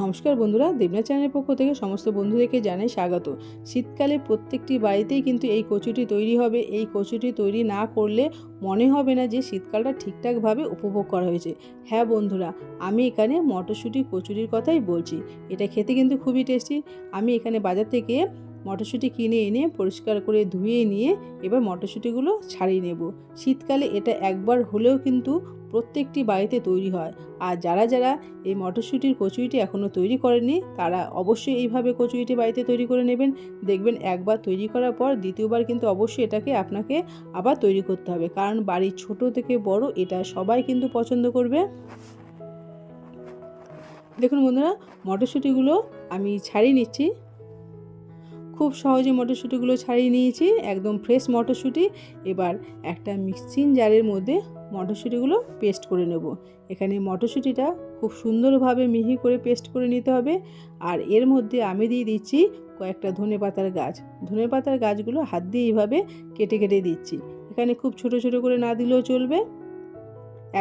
নমস্কার বন্ধুরা, দেবনা চ্যানেলের পক্ষ থেকে সমস্ত বন্ধুদেরকে জানাই স্বাগত। শীতকালে প্রত্যেকটি বাড়িতেই কিন্তু এই কচুটি তৈরি হবে। এই কচুটি তৈরি না করলে মনে হবে না যে শীতকালটা ঠিকঠাকভাবে উপভোগ করা হয়েছে। হ্যাঁ বন্ধুরা, আমি এখানে মটরশুঁটি কচুরির কথাই বলছি। এটা খেতে কিন্তু খুবই টেস্টি আমি এখানে বাজার থেকে মটরশুঁটি কিনে এনে পরিষ্কার করে ধুয়ে নিয়ে এবার মটরশুঁটিগুলো ছাড়িয়ে নেব। শীতকালে এটা একবার হলেও কিন্তু প্রত্যেকটি বাড়িতে তৈরি হয়। আর যারা যারা এই মটরশুঁটির কচুরিটি এখনও তৈরি করেনি তারা অবশ্যই এইভাবে কচুরিটি বাড়িতে তৈরি করে নেবেন। দেখবেন একবার তৈরি করার পর দ্বিতীয়বার কিন্তু অবশ্যই এটাকে আপনাকে আবার তৈরি করতে হবে। কারণ বাড়ির ছোট থেকে বড় এটা সবাই কিন্তু পছন্দ করবে। দেখুন বন্ধুরা, মটরশুঁটিগুলো আমি ছাড়িয়ে নিচ্ছি। খুব সহজে মটরশুঁটিগুলো ছাড়িয়ে নিয়েছি। একদম ফ্রেশ মটরশুঁটি। এবার একটা মিক্সিং জারের মধ্যে মটরশুঁটিগুলো পেস্ট করে নেব। এখানে মটরশুঁটিটা খুব সুন্দরভাবে মিহি করে পেস্ট করে নিতে হবে। আর এর মধ্যে আমি দিয়ে দিচ্ছি কয়েকটা ধনে পাতার গাছ। ধনে পাতার গাছগুলো হাত দিয়ে এইভাবে কেটে কেটে দিচ্ছি। এখানে খুব ছোট ছোট করে না দিলেও চলবে।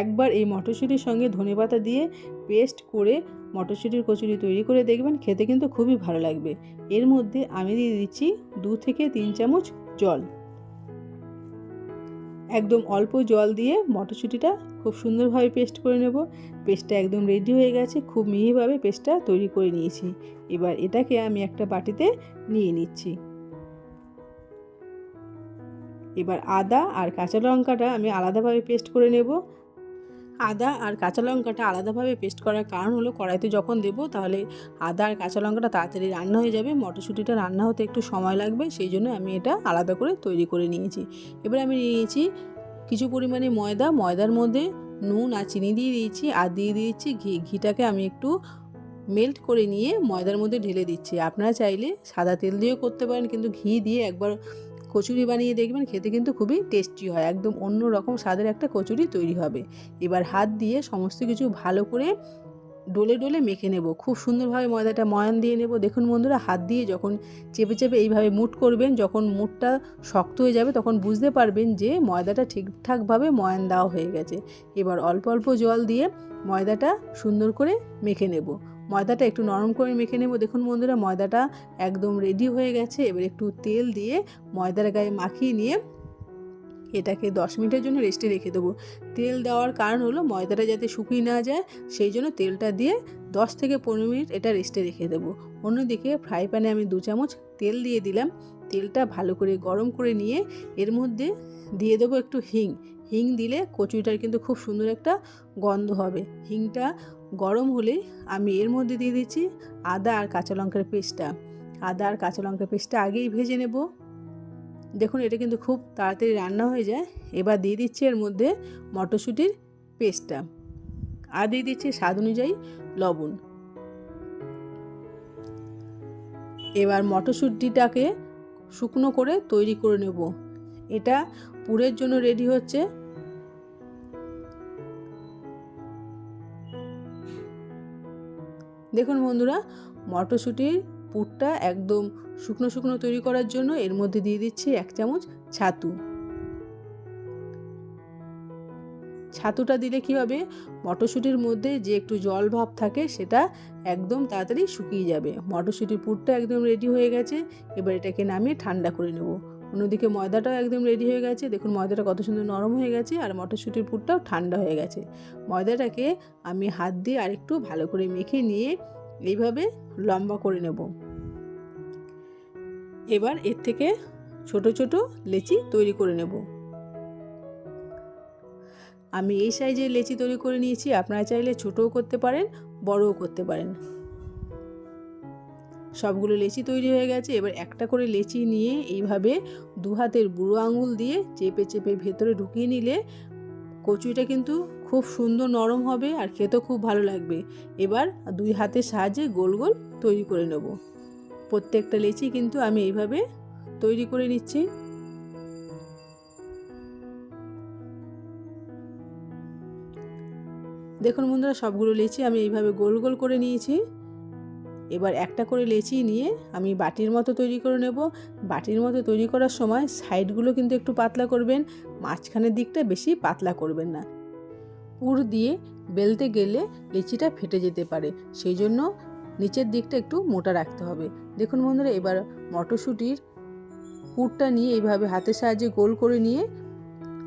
একবার এই মটরশুঁটির সঙ্গে ধনে পাতা দিয়ে পেস্ট করে মটরশুঁটির কচুরি তৈরি করে দেখবেন, খেতে কিন্তু খুবই ভালো লাগবে। এর মধ্যে আমি দিয়ে দিচ্ছি দু থেকে তিন চামচ জল। একদম অল্প জল দিয়ে মটরশুঁটিটা খুব সুন্দরভাবে পেস্ট করে নেব। পেস্টটা একদম রেডি হয়ে গেছে, খুব মিহিভাবে পেস্টটা তৈরি করে নিয়েছি। এবার এটাকে আমি একটা বাটিতে নিয়ে নিচ্ছি। এবার আদা আর কাঁচা লঙ্কাটা আমি আলাদাভাবে পেস্ট করে নেব। আদা আর কাঁচা লঙ্কাটা আলাদাভাবে পেস্ট করার কারণ হলো কড়াইতে যখন দেব তাহলে আদা আর কাঁচা লঙ্কাটা তাড়াতাড়ি রান্না হয়ে যাবে, মটরশুঁটিটা রান্না হতে একটু সময় লাগবে, সেই জন্য আমি এটা আলাদা করে তৈরি করে নিয়েছি। এবার আমি নিয়েছি কিছু পরিমাণে ময়দা, ময়দার মধ্যে নুন আর চিনি দিয়ে দিয়েছি আর দিয়ে দিয়েছি ঘি। ঘিটাকে আমি একটু মেল্ট করে নিয়ে ময়দার মধ্যে ঢেলে দিচ্ছি। আপনারা চাইলে সাদা তেল দিয়েও করতে পারেন, কিন্তু ঘি দিয়ে একবার কচুরি বানিয়ে দেখবেন খেতে কিন্তু খুবই টেস্টি হয়। একদম অন্য রকম স্বাদের একটা কচুরি তৈরি হবে। এবার হাত দিয়ে সমস্ত কিছু ভালো করে ডলে ডলে মেখে নেব। খুব সুন্দরভাবে ময়দাটা ময়ান দিয়ে নেব। দেখুন বন্ধুরা, হাত দিয়ে যখন চেপে চেপে এইভাবে মুট করবেন, যখন মুটটা শক্ত হয়ে যাবে তখন বুঝতে পারবেন যে ময়দাটা ঠিকঠাকভাবে ময়ান দেওয়া হয়ে গেছে। এবার অল্প অল্প জল দিয়ে ময়দাটা সুন্দর করে মেখে নেব। ময়দাটা একটু নরম করে মেখে নেব। দেখুন বন্ধুরা, ময়দাটা একদম রেডি হয়ে গেছে। এবার একটু তেল দিয়ে ময়দার গায়ে মাখিয়ে নিয়ে এটাকে দশ মিনিটের জন্য রেস্টে রেখে দেবো। তেল দেওয়ার কারণ হলো ময়দাটা যাতে শুকিয়ে না যায়, সেই জন্য তেলটা দিয়ে দশ থেকে পনেরো মিনিট এটা রেস্টে রেখে দেবো। অন্যদিকে ফ্রাই প্যানে আমি দু চামচ তেল দিয়ে দিলাম। তেলটা ভালো করে গরম করে নিয়ে এর মধ্যে দিয়ে দেবো একটু হিং। হিং দিলে কচুরিটার কিন্তু খুব সুন্দর একটা গন্ধ হবে। হিংটা গরম হলে আমি এর মধ্যে দিয়ে দিচ্ছি আদা আর কাঁচা লঙ্কার পেস্টটা। আদা আর কাঁচা লঙ্কার পেস্টটা আগেই ভেজে নেব। দেখুন, এটা কিন্তু খুব তাড়াতাড়ি রান্না হয়ে যায়। এবার দিয়ে দিচ্ছি এর মধ্যে মটরশুঁটির পেস্টটা। আর দিয়ে দিচ্ছি স্বাদ অনুযায়ী লবণ। এবার মটরশুঁটিটাকে শুকনো করে তৈরি করে নেব। এটা পুরের জন্য রেডি হচ্ছে। দেখুন বন্ধুরা, মটরশুঁটির পুরটা একদম শুকনো শুকনো তৈরি করার জন্য এর মধ্যে দিয়ে দিচ্ছি এক চামচ ছাতু। ছাতুটা দিলে কি হবে? মটরশুঁটির মধ্যে যে একটু জল ভাব থাকে সেটা একদম তাড়াতাড়ি শুকিয়ে যাবে। মটরশুঁটির পুরটা একদম রেডি হয়ে গেছে, এবার এটাকে নামিয়ে ঠান্ডা করে নেব। অন্যদিকে ময়দাটাও একদম রেডি হয়ে গেছে। দেখুন, ময়দাটা কত সুন্দর নরম হয়ে গেছে আর মটরশুঁটির পুরটাও ঠান্ডা হয়ে গেছে। ময়দাটাকে আমি হাত দিয়ে আরেকটু ভালো করে মেখে নিয়ে এইভাবে লম্বা করে নেব। এবার এর থেকে ছোট ছোট লেচি তৈরি করে নেব। আমি এই সাইজের লেচি তৈরি করে নিয়েছি। আপনারা চাইলে ছোটও করতে পারেন, বড়ও করতে পারেন। সবগুলো লেচি তৈরি হয়ে গেছে। এবার একটা করে লেচি নিয়ে এইভাবে দু হাতের বুড়ো আঙুল দিয়ে চেপে চেপে ভেতরে ঢুকিয়ে নিলে কচুরিটা কিন্তু খুব সুন্দর নরম হবে আর খেতেও খুব ভালো লাগবে। এবার দুই হাতের সাহায্যে গোল গোল তৈরি করে নেব। প্রত্যেকটা লেচি কিন্তু আমি এইভাবে তৈরি করে নিচ্ছি। দেখুন বন্ধুরা, সবগুলো লেচি আমি এইভাবে গোল গোল করে নিয়েছি। এবার একটা করে লেচি নিয়ে আমি বাটির মতো তৈরি করে নেব। বাটির মতো তৈরি করার সময় সাইডগুলো কিন্তু একটু পাতলা করবেন, মাঝখানের দিকটা বেশি পাতলা করবেন না। পুর দিয়ে বেলতে গেলে লেচিটা ফেটে যেতে পারে, সেই জন্য নিচের দিকটা একটু মোটা রাখতে হবে। দেখুন বন্ধুরা, এবার মটরশুঁটির পুরটা নিয়ে এইভাবে হাতের সাহায্যে গোল করে নিয়ে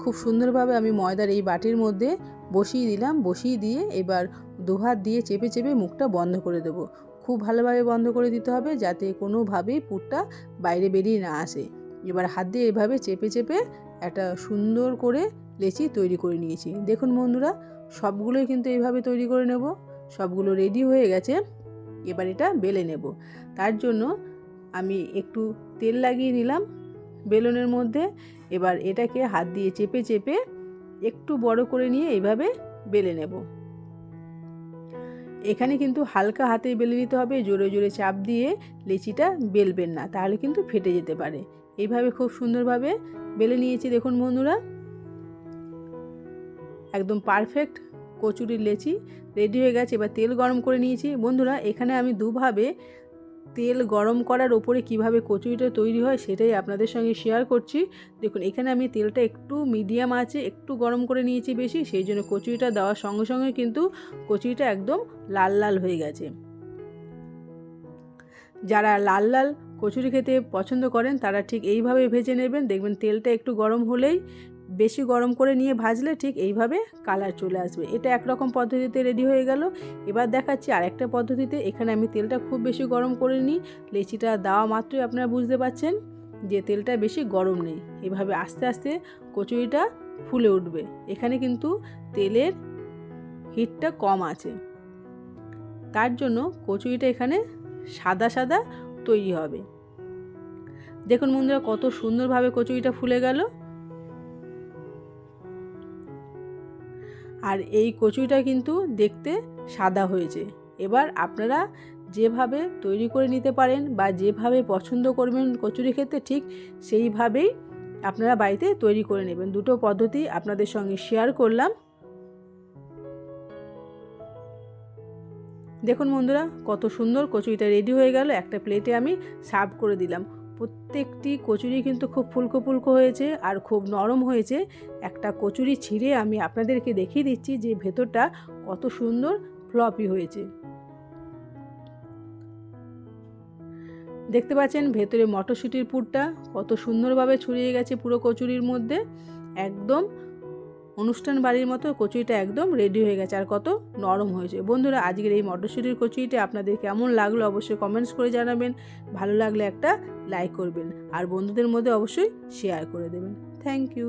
খুব সুন্দরভাবে আমি ময়দার এই বাটির মধ্যে বসিয়ে দিলাম। বসিয়ে দিয়ে এবার দুহাত দিয়ে চেপে চেপে মুখটা বন্ধ করে দেবো। খুব ভালোভাবে বন্ধ করে দিতে হবে যাতে কোনোভাবেই পুরটা বাইরে বেরিয়ে না আসে। এবার হাত দিয়ে এভাবে চেপে চেপে একটা সুন্দর করে লেচি তৈরি করে নিয়েছি। দেখুন বন্ধুরা, সবগুলোই কিন্তু এইভাবে তৈরি করে নেব। সবগুলো রেডি হয়ে গেছে। এবার এটা বেলে নেব। তার জন্য আমি একটু তেল লাগিয়ে নিলাম বেলনের মধ্যে। এবার এটাকে হাত দিয়ে চেপে চেপে একটু বড় করে নিয়ে এইভাবে বেলে নেব। এখানে কিন্তু হালকা হাতে বেলে নিতে হবে, জোরে জোরে চাপ দিয়ে লেচিটা বেলবেন না, তাহলে কিন্তু ফেটে যেতে পারে। এইভাবে খুব সুন্দরভাবে বেলে নিয়েছি দেখুন বন্ধুরা। একদম পারফেক্ট কচুরির লেচি রেডি হয়ে গেছে। এবার তেল গরম করে নিয়েছি। বন্ধুরা, এখানে আমি দুভাবে তেল গরম করার ওপরে কীভাবে কচুরিটা তৈরি হয় সেটাই আপনাদের সঙ্গে শেয়ার করছি। দেখুন, এখানে আমি তেলটা একটু মিডিয়াম আছে, একটু গরম করে নিয়েছি বেশি, সেই জন্য কচুরিটা দেওয়ার সঙ্গে সঙ্গে কিন্তু কচুরিটা একদম লাল লাল হয়ে গেছে। যারা লাল লাল কচুরি খেতে পছন্দ করেন, তারা ঠিক এইভাবে ভেজে নেবেন। দেখবেন তেলটা একটু গরম হলেই বেশি গরম করে নিয়ে ভাজলে ঠিক এইভাবে কালার চলে আসবে। এটা একরকম পদ্ধতিতে রেডি হয়ে গেল। এবার দেখাচ্ছি আরেকটা পদ্ধতিতে। এখানে আমি তেলটা খুব বেশি গরম করে নিই। লেচিটা দেওয়া মাত্রই আপনারা বুঝতে পারছেন যে তেলটা বেশি গরম নেই। এভাবে আস্তে আস্তে কচুরিটা ফুলে উঠবে। এখানে কিন্তু তেলের হিটটা কম আছে। তার জন্য কচুরিটা এখানে সাদা সাদা তৈরি হবে। দেখুন বন্ধুরা কত সুন্দরভাবে কচুরিটা ফুলে গেল। আর এই কচুরিটা কিন্তু দেখতে সাদা হয়েছে। এবার আপনারা যেভাবে তৈরি করে নিতে পারেন বা যেভাবে পছন্দ করবেন কচুরি খেতে ঠিক সেইভাবেই আপনারা বাড়িতে তৈরি করে নেবেন। দুটো পদ্ধতি আপনাদের সঙ্গে শেয়ার করলাম। দেখুন বন্ধুরা, কত সুন্দর কচুরিটা রেডি হয়ে গেল। একটা প্লেটে আমি সার্ভ করে দিলাম। প্রত্যেকটি কচুরি কিন্তু খুব ফুলকো ফুলকো হয়েছে আর খুব নরম হয়েছে। একটা কচুরি ছিঁড়ে আমি আপনাদেরকে দেখিয়ে দিচ্ছি যে ভেতরটা কত সুন্দর ফ্লপি হয়েছে। দেখতে পাচ্ছেন ভেতরে মটরশুঁটির পুরটা কত সুন্দরভাবে ছড়িয়ে গেছে পুরো কচুরির মধ্যে। একদম অনুষ্ঠান বাড়ির মতো কচুরিটা একদম রেডি হয়ে গেছে আর কত নরম হয়েছে। বন্ধুরা, আজকের এই মটরশুঁটির কচুরিটা আপনাদের কেমন লাগল অবশ্যই কমেন্টস করে জানাবেন। ভালো লাগলে একটা লাইক করবেন। আর বন্ধুদের মধ্যে অবশ্যই শেয়ার করে দেবেন। Thank you